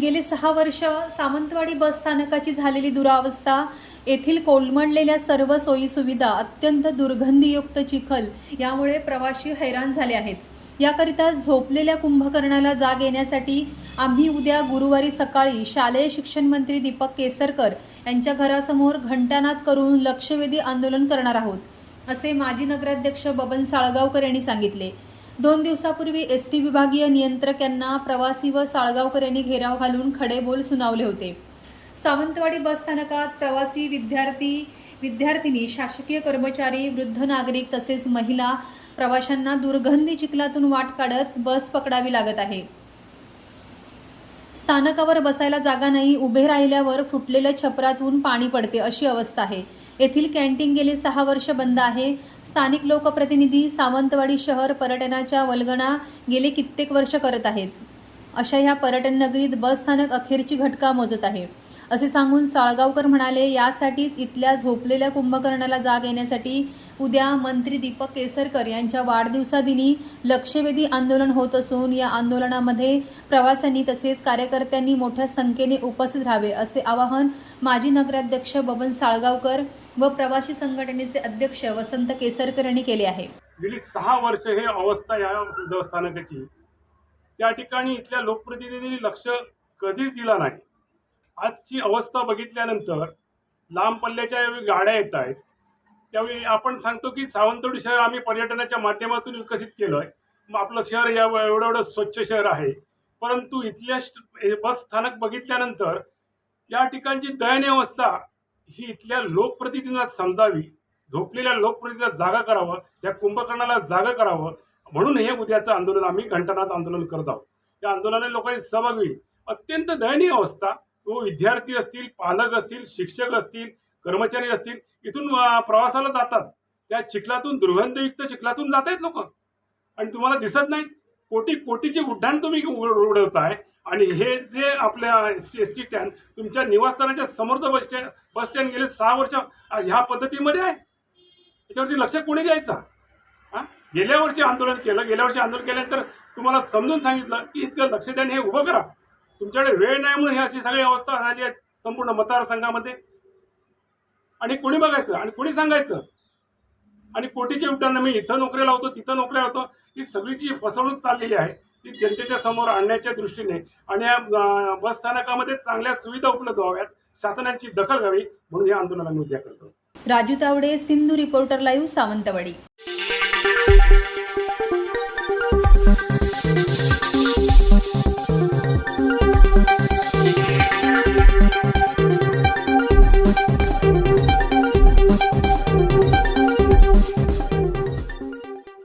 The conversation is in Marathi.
गेली सहा वर्ष सावंतवाडी बस स्थानकाची झालेली दुरावस्था येथील कोलमडलेल्या सर्व सोयीसुविधा अत्यंत दुर्गंधीयुक्त चिखल यामुळे प्रवासी हैराण झाले आहेत. याकरिता झोपलेल्या कुंभकर्णाला जाग येण्यासाठी आम्ही उद्या गुरुवारी सकाळी शालेय शिक्षण मंत्री दीपक केसरकर यांच्या घरासमोर घंटानाद करून लक्षवेधी आंदोलन करणार आहोत असे माजी नगराध्यक्ष बबन साळगावकर यांनी सांगितले. दोन दिवसापूर्वी एस टी विभागीय नियंत्रक यांना प्रवासी व साळगावकर यांनी घेराव घालून खडे बोल सुनावले होते. सावंतवाडी बस स्थानकात प्रवासी विद्यार्थी विद्यार्थिनी शासकीय कर्मचारी वृद्ध नागरिक तसेच महिला प्रवाशांना दुर्गंधी चिखलातून वाट काढत बस पकडावी लागत आहे. स्थानकावर बसायला जागा नाही उभे राहिल्यावर फुटलेल्या छपरातून पाणी पडते अशी अवस्था आहे. येथील कॅन्टीन गेली सहा वर्ष बंद आहे. स्थानिक लोकप्रतिनिधी सावंतवाडी शहर पर्यटनाच्या वल्गना गेले कित्येक वर्ष करत आहेत. अशा ह्या पर्यटन नगरीत बस स्थानक अखेरची घटका मोजत आहे. असे सांगून साळगावकर म्हणाले यासाठीच इथल्या झोपलेल्या कुंभकर्णाला जाग येण्यासाठी उद्या मंत्री दीपक केसरकर यांच्या वाढदिवसादिनी लक्षवेधी आंदोलन होत असून या आंदोलनामध्ये प्रवाशांनी तसेच कार्यकर्त्यांनी मोठ्या संख्येने उपस्थित राहावे असे आवाहन माजी नगराध्यक्ष बबन साळगावकर व प्रवासी संघटनेचे अध्यक्ष वसंत केसरकर यांनी केले आहे. गेली सहा वर्ष हे अवस्था या देवस्थानकाची. त्या ठिकाणी इथल्या लोकप्रतिनिधींनी लक्ष कधीच दिला नाही. आजची अवस्था बघितल्यानंतर लांब पल्ल्याच्या ज्यावेळी गाड्या येत आहेत त्यावेळी आपण सांगतो की सावंतवाडी शहर आम्ही पर्यटनाच्या माध्यमातून विकसित केलं आहे मग आपलं शहर या एवढं एवढं स्वच्छ शहर आहे. परंतु इथल्या बस स्थानक बघितल्यानंतर या ठिकाणची दयनीय अवस्था ही इथल्या लोकप्रतिनिधींना समजावी झोपलेल्या लोकप्रतिनिधीला जागा करावं त्या कुंभकर्णाला जागा करावं म्हणून हे उद्याचं आंदोलन आम्ही घंटानाथ आंदोलन करत आहोत. या आंदोलनाने लोकांनी सहभागी अत्यंत दयनीय अवस्था तो विद्यार्थी असतील पालक असतील शिक्षक असतील कर्मचारी असतील इथून प्रवासाला जातात. त्या चिखलातून दुर्गंधयुक्त चिखलातून जात आहेत लोक. आणि तुम्हाला दिसत नाही कोटी कोटीचे उड्डाण तुम्ही उड- उडवताय. आणि हे जे आपल्या एस टी स्टँड तुमच्या निवासस्थानाच्या समर्थ बस स्टँड बस स्टँड गेले सहा वर्ष आज ह्या पद्धतीमध्ये आहे. त्याच्यावरती लक्ष कोणी द्यायचा? हा? गेल्या वर्षी आंदोलन केलं. गेल्या वर्षी आंदोलन केल्यानंतर तुम्हाला समजून सांगितलं की इतकं लक्ष द्याने हे उभं करा. तुमच्याकडे वेळ नाही म्हणून ही अशी सगळी अवस्था झाली आहे संपूर्ण मतदारसंघामध्ये. आणि कोणी बघायचं? आणि कोणी सांगायचं? आणि कोटीच्या उड्डाणं मी इथं नोकरी लावतो तिथं नोकऱ्या लावतो ही सगळी जी फसवणूक चाललेली आहे ती जनतेच्या समोर आणण्याच्या दृष्टीने आणि या बसस्थानकामध्ये बस स्थानकामध्ये चांगल्या सुविधा उपलब्ध व्हाव्यात शासनाची दखल घ्यावी म्हणून या आंदोलन मी उद्या करतो. Raju Tawde Sindhu reporter live Sawantwadi.